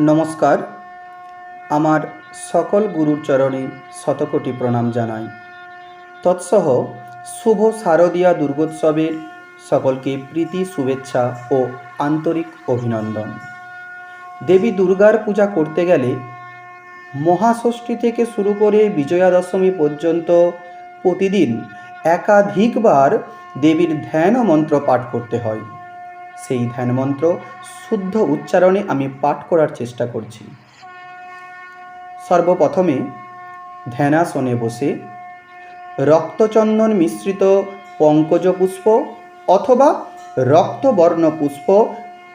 নমস্কার। আমার সকল গুরুর চরণে শতকোটি প্রণাম জানাই। তৎসহ শুভ শারদীয়া দুর্গোৎসবের সকলকে প্রীতি, শুভেচ্ছা ও আন্তরিক অভিনন্দন। দেবী দুর্গার পূজা করতে গেলে মহাষষ্ঠী থেকে শুরু করে বিজয়া দশমী পর্যন্ত প্রতিদিন একাধিকবার দেবীর ধ্যান ও মন্ত্র পাঠ করতে হয়। সেই ধ্যান মন্ত্র শুদ্ধ উচ্চারণে আমি পাঠ করার চেষ্টা করছি। সর্বপ্রথমে ধ্যানাসনে বসে রক্তচন্দন মিশ্রিত পঙ্কজ পুষ্প অথবা রক্তবর্ণ পুষ্প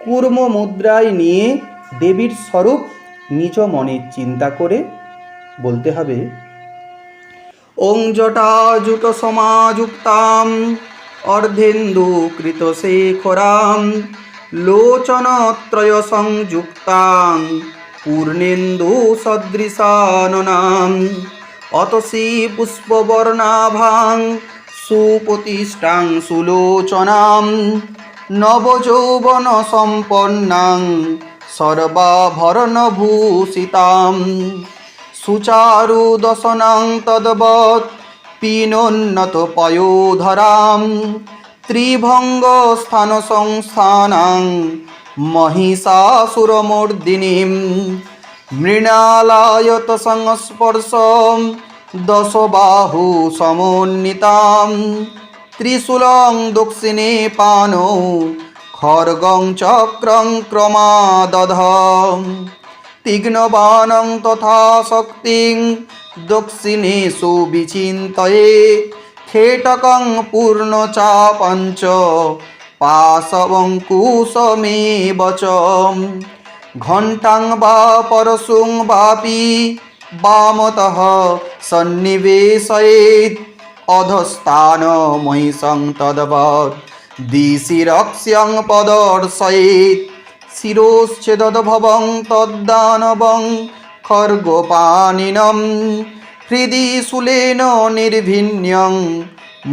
কূর্ম মুদ্রায় নিয়ে দেবীর স্বরূপ নিজ মনে চিন্তা করে বলতে হবে, ওং জটাজুট সমাযুক্তাম, অর্ধেন্দুকৃত শেখরাম লোচনত্রয় সংযুক্তাং পূর্ণেন্দু সদৃশাননাম অতসী পুষ্পবর্ণাভাং সুপ্রতিষ্ঠাং সুলোচনাম নবযৌবন সম্পন্নাং সর্বাভরণভূষিতাম সুচারুদশনাং তদ্বৎ পিনোন্নত পয়োধরাম ত্রিভঙ্গস্থান সংস্থানাং মহিষাসুরমূর্দিনীম মৃণালায়ত সংস্পর্শ দশবাহু সমন্বিতাম ত্রিশূলং দক্ষিণে পানৌ খর্গং চক্রং ক্রমাদধ তীক্ষ্ণবাণং তথা শক্তিং দক্ষিণেষু বিচিন্তয়ে খেটকং পূর্ণ পূর্ণচাপঞ্চ পাশবঙ্কুশমেব চ ঘণ্টাং বা পরশুং বাপি বামতः সন্নিবেশয়েत् অধস্থান মহিষং তদ্বৎ দিশিরক্ষ্যং পদর্শয়েत् শিরোচ্ছেদভবং তদ্দানবং খর্গপানিনম হৃদি শূলেন নির্ভিন্যং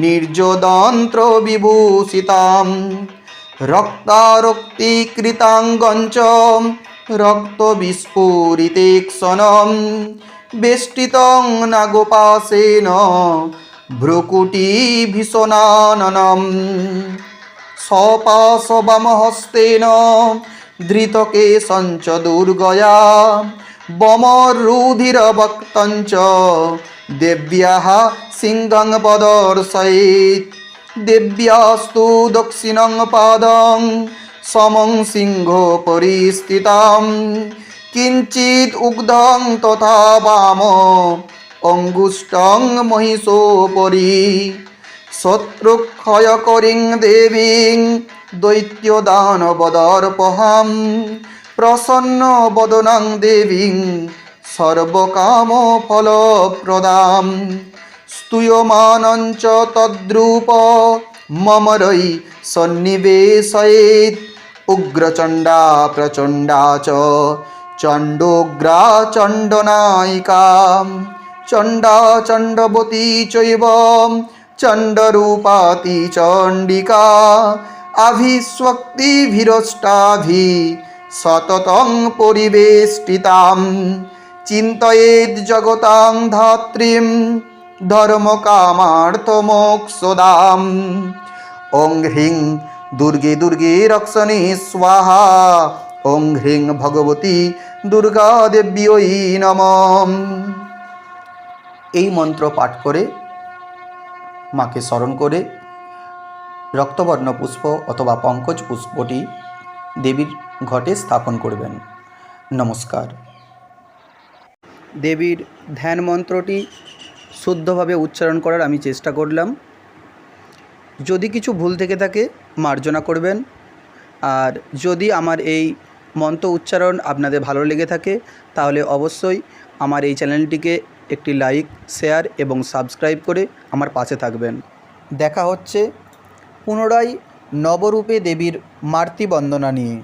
নির্যোদন্ত্র বিভূষিতাম। রক্তারক্তিকৃতাঙ্গঞ্চ রক্তবিস্ফুরিতেক্ষণম। বেষ্টিতং নাগোপাসেন ভ্রুকুটি ভীষণাননম সপাশবামহস্তেন ধৃতকে সঞ্চ দুর্গয়া। বমরুধিরবক্তঞ্চ দেব্যাः সিংহং পদর্শয়েत् দেব্যাস্তু দক্ষিণং পাদং সমং সিংহ পরিস্থিতাম। কিঞ্চিৎ উগ্ধং তথা বাম অঙ্গুষ্টং মহিষোপরি। শত্রুক্ষয়করিং দেবীং দৈত্যদানবদর্পহাম। প্রসন্ন বদনাং দেবীং সর্বকাম ফলপ্রদাম। স্তুয়মানঞ্চ তদ্রূপ মমরৈ সন্নিবেশয়েৎ উগ্রচণ্ডা প্রচণ্ডা চ চণ্ডোগ্রা চণ্ডনায়িকা। চণ্ডা চণ্ডবতী চৈব চণ্ডরূপাতি চণ্ডিকা। আভিস্বক্তিভিরষ্টাভি সততং পরিবেষ্টিতাম চিন্তয়েদ জগতাং ধাত্রীম, ধর্মকামার্থমোক্ষদাম। ওং হ্রিং দুর্গে দুর্গে রক্ষণে স্বাহা, ওং হ্রিং ভগবতী দুর্গা দেব্যই নম। এই মন্ত্র পাঠ করে, মাকে স্মরণ করে, রক্তবর্ণ পুষ্প অথবা পঙ্কজ পুষ্পটি দেবীর ঘটে স্থাপন করবেন। নমস্কার। দেবীর ধ্যান মন্ত্রটি শুদ্ধভাবে উচ্চারণ করার আমি চেষ্টা করলাম। যদি কিছু ভুল থেকে থাকে, মার্জনা করবেন। আর যদি আমার এই মন্ত্র উচ্চারণ আপনাদের ভালো লেগে থাকে, তাহলে অবশ্যই আমার এই চ্যানেলটিকে একটি লাইক, শেয়ার এবং সাবস্ক্রাইব করে আমার পাশে থাকবেন। দেখা হচ্ছে পুনরায় নবরূপে দেবীর মাতৃবন্দনা নিয়ে।